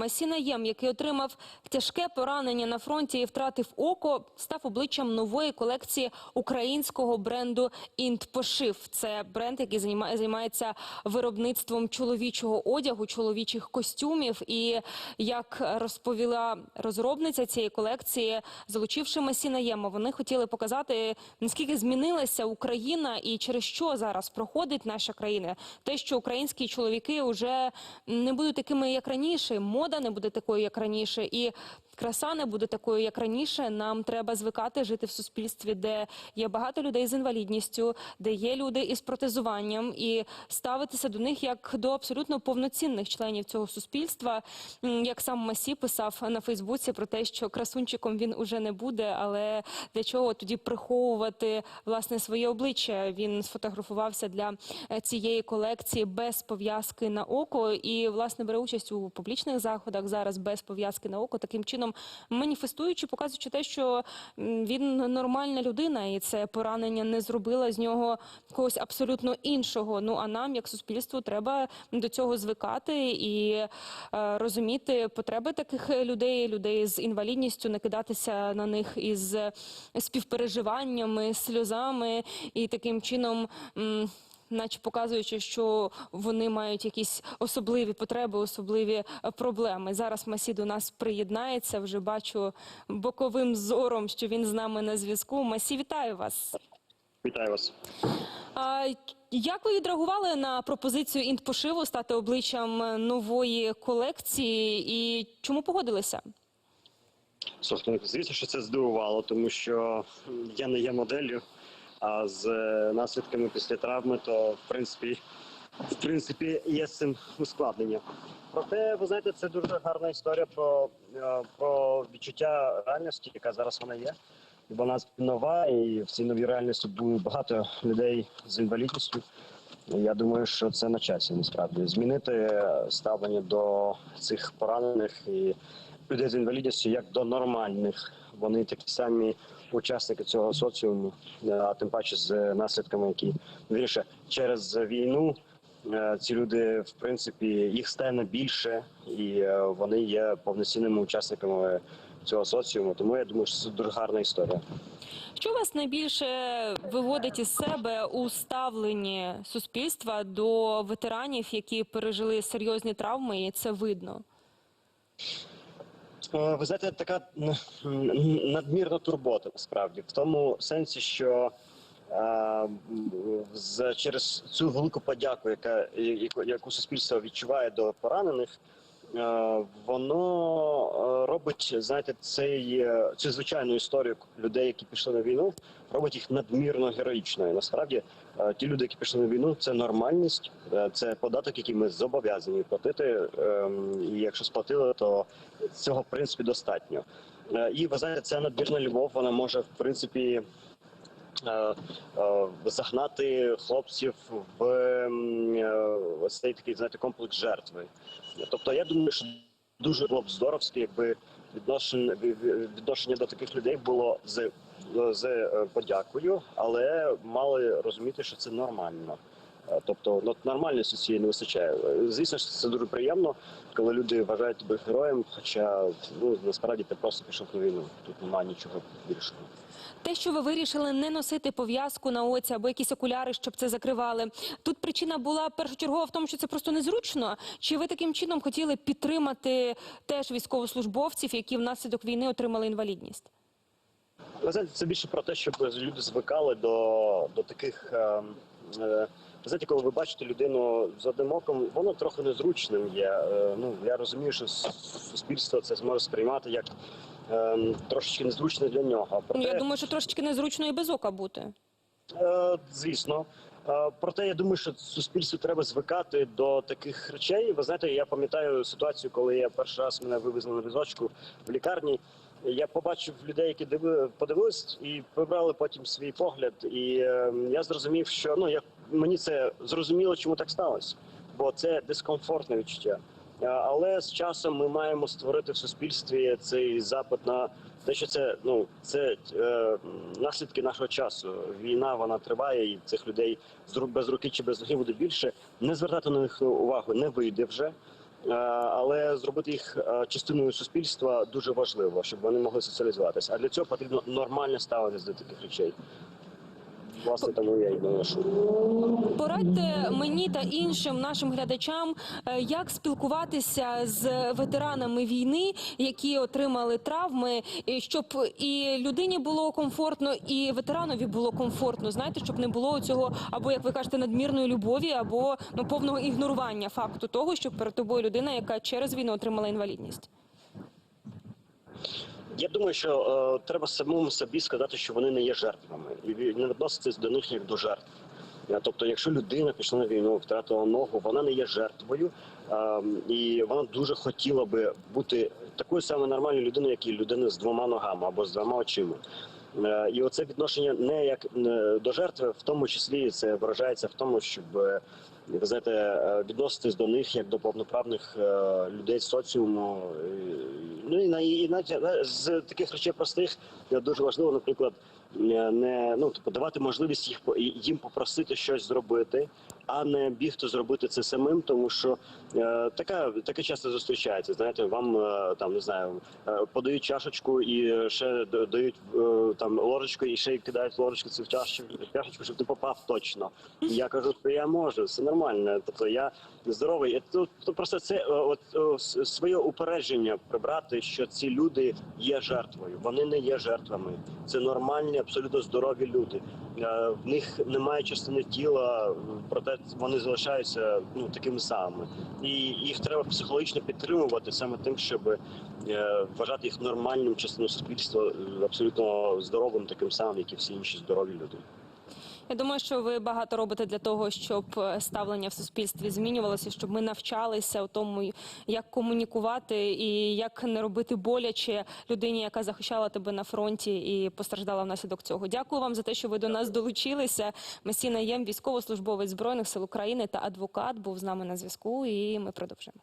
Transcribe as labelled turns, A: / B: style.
A: Масіна Єм, який отримав тяжке поранення на фронті і втратив око, став обличчям нової колекції українського бренду «Інтпошив». Це бренд, який займається виробництвом чоловічого одягу, чоловічих костюмів. І як розповіла розробниця цієї колекції, залучивши Масіна Єма, вони хотіли показати, наскільки змінилася Україна і через що зараз проходить наша країна. Те, що українські чоловіки вже не будуть такими, як раніше, мода не буде такою, як раніше, і краса не буде такою, як раніше. Нам треба звикати жити в суспільстві, де є багато людей з інвалідністю, де є люди із протезуванням, і ставитися до них як до абсолютно повноцінних членів цього суспільства. Як сам Масі писав на Фейсбуці про те, що красунчиком він уже не буде, але для чого тоді приховувати власне своє обличчя? Він сфотографувався для е, цієї колекції без пов'язки на око і власне бере участь у публічних заходах зараз без пов'язки на око, таким чином маніфестуючи, показуючи те, що він нормальна людина, і це поранення не зробило з нього когось абсолютно іншого. Ну а нам, як суспільству, треба до цього звикати і е, розуміти потреби таких людей, людей з інвалідністю, не кидатися на них із співпереживаннями, сльозами і таким чином. м, Наче показуючи, що вони мають якісь особливі потреби, особливі е, проблеми. Зараз Масі до нас приєднається. Вже бачу боковим зором, що він з нами на зв'язку. Масі, вітаю вас.
B: Вітаю вас.
A: А, як ви відреагували на пропозицію інтпошиву стати обличчям нової колекції і чому погодилися?
B: Слухайте, звісно, що це здивувало, тому що я не є моделлю, а з е, наслідками після травми, то в принципі, в принципі, є з цим ускладнення. Проте, ви знаєте, це дуже гарна історія про, е, про відчуття реальності, яка зараз вона є. І вона нова, і в цій новій реальності буде багато людей з інвалідністю. І Я думаю, що це на часі насправді змінити ставлення до цих поранених і людей з інвалідністю як до нормальних. Вони такі самі учасники цього соціуму, е, а тим паче з наслідками, які вірніше через війну. е, Ці люди, в принципі, їх стане більше, і е, вони є повноцінними учасниками цього соціуму. Тому я думаю, що це дуже гарна історія.
A: Що вас найбільше виводить із себе у ставленні суспільства до ветеранів, які пережили серйозні травми, і це видно?
B: Е, Ви знаєте, така надмірна турбота насправді в тому сенсі, що е, з через цю велику подяку, яка яку, яку суспільство відчуває до поранених, воно е, робить, знаєте, цей е, цю звичайну історію людей, які пішли на війну, робить їх надмірно героїчною. Насправді, е, ті люди, які пішли на війну, це нормальність, е, це податок, який ми зобов'язані платити. ем, І якщо сплатили, то цього в принципі достатньо. Е, І ви знаєте, ця надмірна любов вона може в принципі. Е, е, Загнати хлопців в е, цей такий знаєте комплекс жертви. Тобто, я думаю, що дуже було б здоровське, якби відношення відношення до таких людей було з, з подякою, але мали розуміти, що це нормально. Е, Тобто ну, нормальності цієї не вистачає. Звісно, що це дуже приємно, коли люди вважають тебе героєм, хоча ну насправді ти просто пішов на війну. Тут немає нічого більшого.
A: Те, що ви вирішили не носити пов'язку на оці або якісь окуляри, щоб це закривали. Тут причина була першочергова в тому, що це просто незручно. Чи ви таким чином хотіли підтримати теж військовослужбовців, які внаслідок війни отримали інвалідність?
B: Ви знаєте, це більше про те, щоб люди звикали до, до таких. Е, е, знаєте, коли ви бачите людину з одним оком, воно трохи незручним є. Е, ну я розумію, що суспільство це зможе сприймати як е, трошечки незручне для нього.
A: Ну,
B: Проте,
A: я думаю, що трошечки незручно і без ока бути.
B: Е, Звісно. Е, Проте я думаю, що суспільству треба звикати до таких речей. Ви знаєте, я пам'ятаю ситуацію, коли я перший раз мене вивезли на візочку в лікарні. Я побачив людей, які диви, подивились і вибрали потім свій погляд. І е, я зрозумів, що ну я мені це зрозуміло, чому так сталося, бо це дискомфортне відчуття. Але з часом ми маємо створити в суспільстві цей запит на те, що це ну це е, наслідки нашого часу. Війна вона триває, і цих людей з без руки чи без ноги буде більше. Не звертати на них увагу не вийде вже. Е, Але зробити їх е, частиною суспільства дуже важливо, щоб вони могли соціалізуватися. А для цього потрібно нормальне ставитися до таких речей. Власне, тому я й доношу.
A: Порадьте мені та іншим нашим глядачам, е, як спілкуватися з ветеранами війни, які отримали травми, щоб і людині було комфортно, і ветеранові було комфортно. Знаєте, щоб не було цього або як ви кажете, надмірної любові, або ну повного ігнорування факту того, що перед тобою людина, яка через війну отримала інвалідність.
B: Я думаю, що е, треба самому собі сказати, що вони не є жертвами, і не відноситись до них як до жертв. Е, Тобто, якщо людина пішла на війну, втратила ногу, вона не є жертвою, е, і вона дуже хотіла би бути такою самою нормальною людиною, як і людина з двома ногами або з двома очима. Е, І оце відношення не як е, до жертви, в тому числі це виражається в тому, щоб е, ви знаєте, відноситись до них як до повноправних людей соціуму. Ну і на і навіть з таких речей простих дуже важливо, наприклад, не ну типу давати можливість їх їм попросити щось зробити, а не бігти зробити це самим, тому що е, така таке часто зустрічається. Знаєте, вам е, там не знаю, е, подають чашечку і ще дають е, там ложечку, і ще й кидають ложечку цю чашечку, щоб ти попав точно. Я кажу, що я можу, все нормально. Тобто я здоровий. І То, то просто це е, от е, своє упередження прибрати, що ці люди є жертвою. Вони не є жертвами. Це нормальні, абсолютно здорові люди. Е, В них немає частини тіла, проте вони залишаються ну такими самими. І їх треба психологічно підтримувати саме тим, щоб е, вважати їх нормальним частиною суспільства, е, абсолютно здоровим, таким самим, як і всі інші здорові люди.
A: Я думаю, що ви багато робите для того, щоб е, ставлення в суспільстві змінювалося, щоб ми навчалися у тому, як комунікувати і як не робити боляче людині, яка захищала тебе на фронті і постраждала внаслідок цього. Дякую вам за те, що ви до нас долучилися. Месіна Єм, військовослужбовець збройних сил України та адвокат, був з нами на зв'язку. І ми продовжимо.